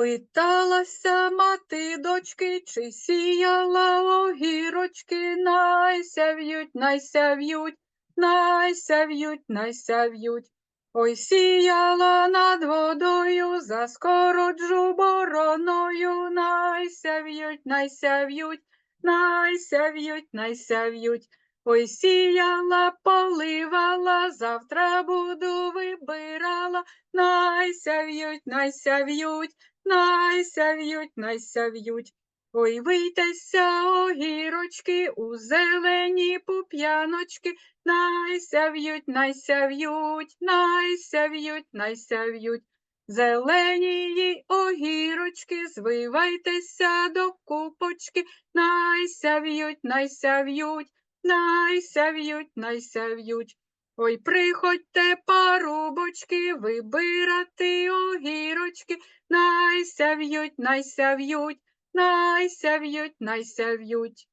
Питалася мати дочки, чи сіяла огірочки, найсяв'ють, найсяв'ють, найсяв'ють, найсяв'ють. Ой, сіяла над водою, заскороджу бороною, найсяв'ють, найсяв'ють, найсяв'ють, найсяв'ють. Ой, сіяла, поливала, завтра буду вибирала, найсяв'ють, найсяв'ють, найсяв'ють, найсяв'ють. Ой, вийтеся, огірочки, у зелені пуп'яночки, найсяв'ють, найсяв'ють, найсяв'ють, найсяв'ють. Зелені огірочки, звивайтеся до купочки, найсяв'ють, найсяв'ють, найсяв'ють, найсяв'ють. Ой, приходьте, парубочки, вибирати огірочки, найсяв'ють, найсяв'ють, найсяв'ють, найсяв'ють.